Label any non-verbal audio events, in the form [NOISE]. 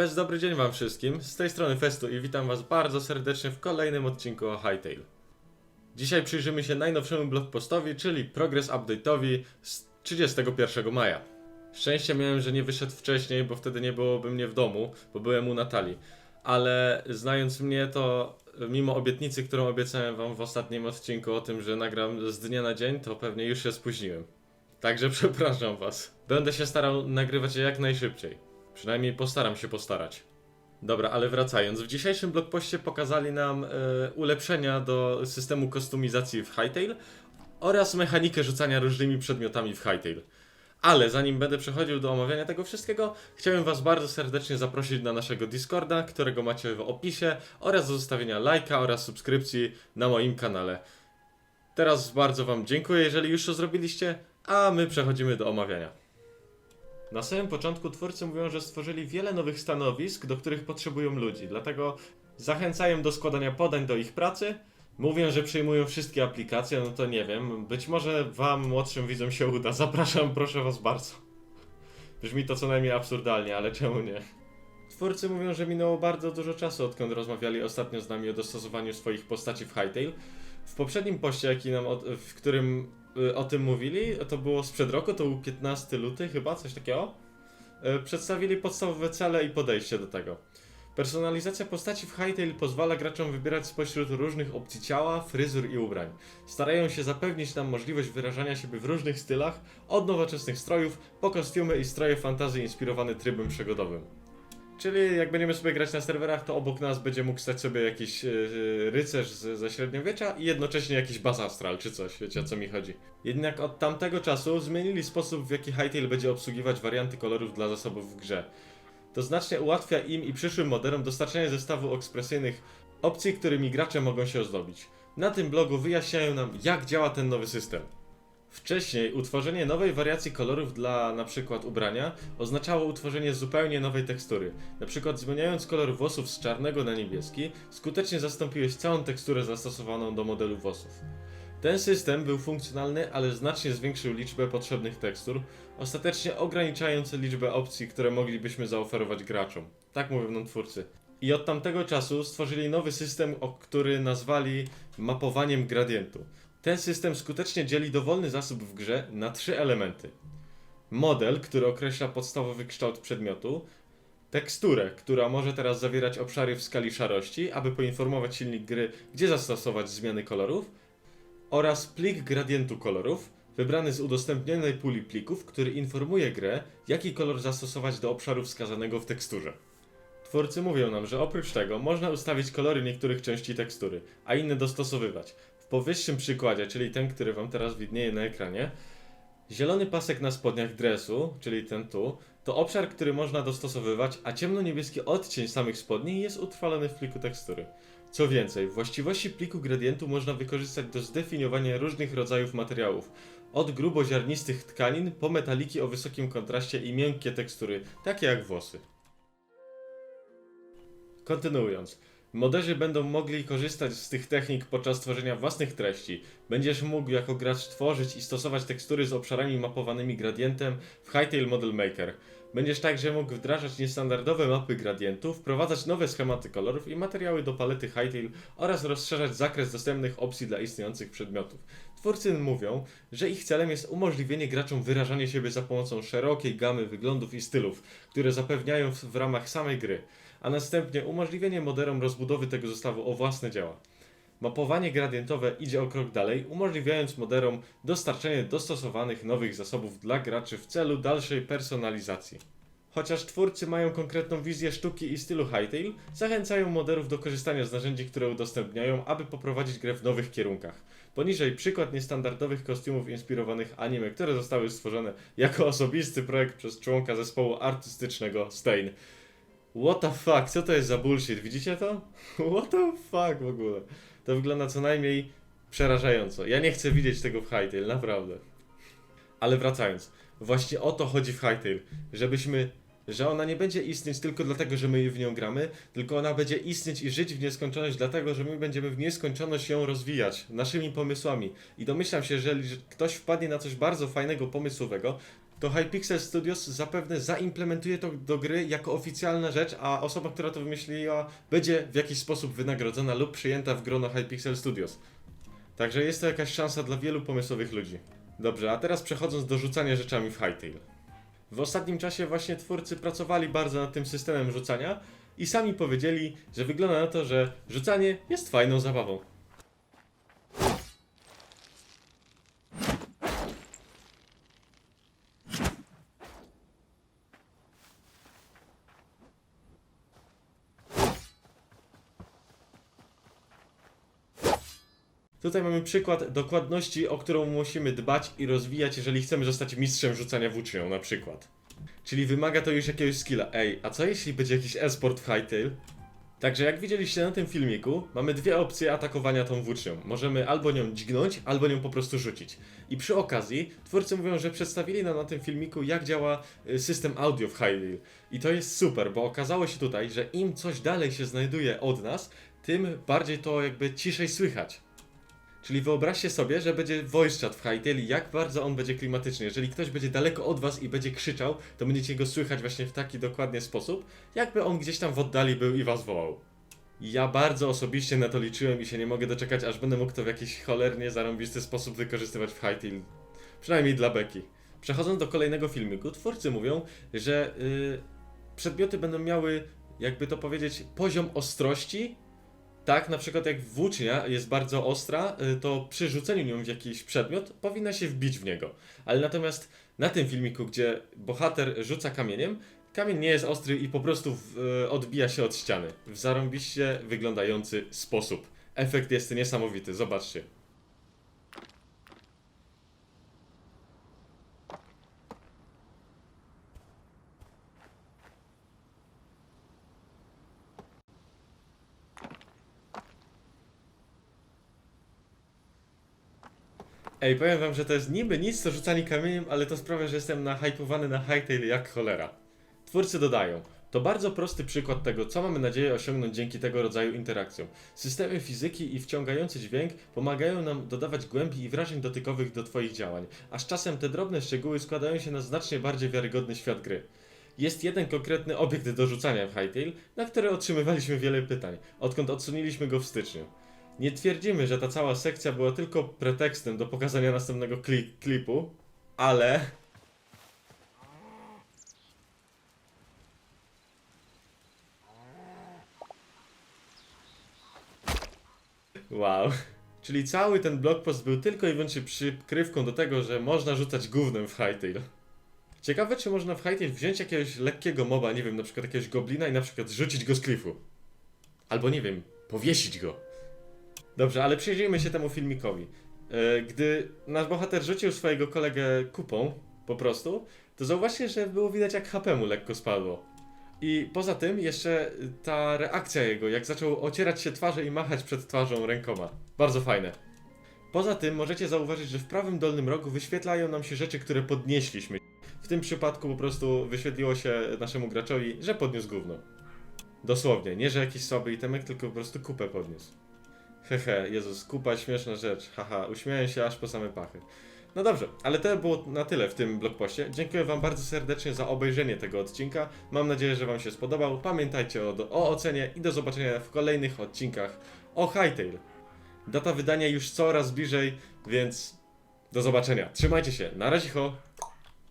Fest, dobry dzień wam wszystkim. Z tej strony Festu i witam was bardzo serdecznie w kolejnym odcinku o Hightail. Dzisiaj przyjrzymy się najnowszemu blogpostowi, czyli progress update'owi z 31 maja. Szczęście miałem, że nie wyszedł wcześniej, bo wtedy nie byłoby mnie w domu, bo byłem u Natalii. Ale znając mnie, to mimo obietnicy, którą obiecałem wam w ostatnim odcinku o tym, że nagram z dnia na dzień, to pewnie już się spóźniłem. Także [LAUGHS] przepraszam was. Będę się starał nagrywać je jak najszybciej. Przynajmniej postaram się postarać. Dobra, ale wracając. W dzisiejszym blogpoście pokazali nam e, ulepszenia do systemu kostumizacji w Hightail oraz mechanikę rzucania różnymi przedmiotami w Hightail. Ale zanim będę przechodził do omawiania tego wszystkiego, chciałem Was bardzo serdecznie zaprosić na naszego Discorda, którego macie w opisie, oraz do zostawienia lajka oraz subskrypcji na moim kanale. Teraz bardzo Wam dziękuję, jeżeli już to zrobiliście, a my przechodzimy do omawiania. Na samym początku twórcy mówią, że stworzyli wiele nowych stanowisk, do których potrzebują ludzi, dlatego zachęcają do składania podań do ich pracy. Mówią, że przyjmują wszystkie aplikacje, no to nie wiem. Być może wam, młodszym widzom, się uda. Zapraszam, proszę was bardzo. Brzmi to co najmniej absurdalnie, ale czemu nie? Twórcy mówią, że minęło bardzo dużo czasu, odkąd rozmawiali ostatnio z nami o dostosowaniu swoich postaci w Hightail. W poprzednim poście, jaki nam od, w którym o tym mówili, to było sprzed roku, to był 15 luty chyba, coś takiego. Y, Przedstawili podstawowe cele i podejście do tego. Personalizacja postaci w Hightail pozwala graczom wybierać spośród różnych opcji ciała, fryzur i ubrań. Starają się zapewnić nam możliwość wyrażania siebie w różnych stylach, od nowoczesnych strojów po kostiumy i stroje fantazy inspirowane trybem przygodowym. Czyli jak będziemy sobie grać na serwerach, to obok nas będzie mógł stać sobie jakiś yy, rycerz z, ze średniowiecza i jednocześnie jakiś baz astral czy coś, wiecie o co mi chodzi. Jednak od tamtego czasu zmienili sposób w jaki Hytale będzie obsługiwać warianty kolorów dla zasobów w grze. To znacznie ułatwia im i przyszłym modelom dostarczanie zestawu ekspresyjnych opcji, którymi gracze mogą się ozdobić. Na tym blogu wyjaśniają nam jak działa ten nowy system. Wcześniej utworzenie nowej wariacji kolorów dla przykład ubrania oznaczało utworzenie zupełnie nowej tekstury. Na przykład zmieniając kolor włosów z czarnego na niebieski, skutecznie zastąpiłeś całą teksturę zastosowaną do modelu włosów. Ten system był funkcjonalny, ale znacznie zwiększył liczbę potrzebnych tekstur, ostatecznie ograniczając liczbę opcji, które moglibyśmy zaoferować graczom. Tak mówią nam twórcy. I od tamtego czasu stworzyli nowy system, który nazwali mapowaniem gradientu. Ten system skutecznie dzieli dowolny zasób w grze na trzy elementy. Model, który określa podstawowy kształt przedmiotu, teksturę, która może teraz zawierać obszary w skali szarości, aby poinformować silnik gry, gdzie zastosować zmiany kolorów, oraz plik gradientu kolorów, wybrany z udostępnionej puli plików, który informuje grę, jaki kolor zastosować do obszaru wskazanego w teksturze. Twórcy mówią nam, że oprócz tego można ustawić kolory niektórych części tekstury, a inne dostosowywać. Powyższym przykładzie, czyli ten, który Wam teraz widnieje na ekranie, zielony pasek na spodniach dresu, czyli ten tu, to obszar, który można dostosowywać, a ciemno-niebieski odcień samych spodni jest utrwalony w pliku tekstury. Co więcej, właściwości pliku gradientu można wykorzystać do zdefiniowania różnych rodzajów materiałów, od gruboziarnistych tkanin po metaliki o wysokim kontraście i miękkie tekstury, takie jak włosy. Kontynuując. Moderzy będą mogli korzystać z tych technik podczas tworzenia własnych treści. Będziesz mógł jako gracz tworzyć i stosować tekstury z obszarami mapowanymi gradientem w Hightail Model Maker. Będziesz także mógł wdrażać niestandardowe mapy gradientu, wprowadzać nowe schematy kolorów i materiały do palety Hightail oraz rozszerzać zakres dostępnych opcji dla istniejących przedmiotów. Twórcy mówią, że ich celem jest umożliwienie graczom wyrażania siebie za pomocą szerokiej gamy wyglądów i stylów, które zapewniają w, w ramach samej gry a następnie umożliwienie moderom rozbudowy tego zestawu o własne działa. Mapowanie gradientowe idzie o krok dalej, umożliwiając moderom dostarczenie dostosowanych nowych zasobów dla graczy w celu dalszej personalizacji. Chociaż twórcy mają konkretną wizję sztuki i stylu Hightail, zachęcają moderów do korzystania z narzędzi, które udostępniają, aby poprowadzić grę w nowych kierunkach. Poniżej przykład niestandardowych kostiumów inspirowanych anime, które zostały stworzone jako osobisty projekt przez członka zespołu artystycznego Stain. What the fuck, co to jest za bullshit? Widzicie to? [LAUGHS] What the fuck w ogóle? To wygląda co najmniej przerażająco. Ja nie chcę widzieć tego w Hightail, naprawdę. Ale wracając, właśnie o to chodzi w Hightail, żebyśmy, że ona nie będzie istnieć tylko dlatego, że my w nią gramy, tylko ona będzie istnieć i żyć w nieskończoność dlatego, że my będziemy w nieskończoność ją rozwijać naszymi pomysłami. I domyślam się, że jeżeli ktoś wpadnie na coś bardzo fajnego, pomysłowego, to Hypixel Studios zapewne zaimplementuje to do gry jako oficjalna rzecz, a osoba, która to wymyśliła, będzie w jakiś sposób wynagrodzona lub przyjęta w grono Hypixel Studios. Także jest to jakaś szansa dla wielu pomysłowych ludzi. Dobrze, a teraz przechodząc do rzucania rzeczami w Hytale. W ostatnim czasie właśnie twórcy pracowali bardzo nad tym systemem rzucania i sami powiedzieli, że wygląda na to, że rzucanie jest fajną zabawą. Tutaj mamy przykład dokładności, o którą musimy dbać i rozwijać, jeżeli chcemy zostać mistrzem rzucania włócznią na przykład. Czyli wymaga to już jakiegoś skilla. Ej, a co jeśli będzie jakiś esport w Hytale? Także jak widzieliście na tym filmiku, mamy dwie opcje atakowania tą włócznią. Możemy albo nią dźgnąć, albo nią po prostu rzucić. I przy okazji, twórcy mówią, że przedstawili nam na tym filmiku, jak działa y, system audio w Hytale. I to jest super, bo okazało się tutaj, że im coś dalej się znajduje od nas, tym bardziej to jakby ciszej słychać. Czyli wyobraźcie sobie, że będzie voice chat w Hytale i jak bardzo on będzie klimatyczny. Jeżeli ktoś będzie daleko od was i będzie krzyczał, to będziecie go słychać właśnie w taki dokładnie sposób, jakby on gdzieś tam w oddali był i was wołał. Ja bardzo osobiście na to liczyłem i się nie mogę doczekać, aż będę mógł to w jakiś cholernie zarąbisty sposób wykorzystywać w Hytale. Przynajmniej dla beki. Przechodząc do kolejnego filmiku, twórcy mówią, że yy, przedmioty będą miały, jakby to powiedzieć, poziom ostrości tak, na przykład jak włócznia jest bardzo ostra, y, to przy rzuceniu nią w jakiś przedmiot powinna się wbić w niego. Ale natomiast na tym filmiku, gdzie bohater rzuca kamieniem, kamień nie jest ostry i po prostu w, y, odbija się od ściany. W zarąbiście wyglądający sposób. Efekt jest niesamowity, zobaczcie. Ej, powiem wam, że to jest niby nic, to rzucanie kamieniem, ale to sprawia, że jestem nahypowany na Hytale jak cholera. Twórcy dodają, to bardzo prosty przykład tego, co mamy nadzieję osiągnąć dzięki tego rodzaju interakcjom. Systemy fizyki i wciągający dźwięk pomagają nam dodawać głębi i wrażeń dotykowych do Twoich działań, a z czasem te drobne szczegóły składają się na znacznie bardziej wiarygodny świat gry. Jest jeden konkretny obiekt do rzucania w Hytale, na który otrzymywaliśmy wiele pytań, odkąd odsunęliśmy go w styczniu. Nie twierdzimy, że ta cała sekcja była tylko pretekstem do pokazania następnego kli klipu, ale. Wow. Czyli cały ten blogpost był tylko i wyłącznie przykrywką do tego, że można rzucać gównem w Hytale. Ciekawe, czy można w Hytale wziąć jakiegoś lekkiego moba, nie wiem, na przykład jakiegoś goblina i na przykład rzucić go z klifu. Albo nie wiem, powiesić go. Dobrze, ale przyjrzyjmy się temu filmikowi. E, Gdy nasz bohater rzucił swojego kolegę kupą, po prostu, to zauważcie, że było widać jak HP mu lekko spadło. I poza tym jeszcze ta reakcja jego, jak zaczął ocierać się twarzą i machać przed twarzą rękoma. Bardzo fajne. Poza tym możecie zauważyć, że w prawym dolnym rogu wyświetlają nam się rzeczy, które podnieśliśmy. W tym przypadku po prostu wyświetliło się naszemu graczowi, że podniósł gówno. Dosłownie, nie że jakiś słaby itemek, tylko po prostu kupę podniósł. Hehe, Jezus, kupa śmieszna rzecz, haha, uśmiałem się aż po same pachy. No dobrze, ale to było na tyle w tym blogpoście. Dziękuję Wam bardzo serdecznie za obejrzenie tego odcinka. Mam nadzieję, że Wam się spodobał. Pamiętajcie o, o ocenie i do zobaczenia w kolejnych odcinkach o Hytale. Data wydania już coraz bliżej, więc do zobaczenia. Trzymajcie się, na razie ho!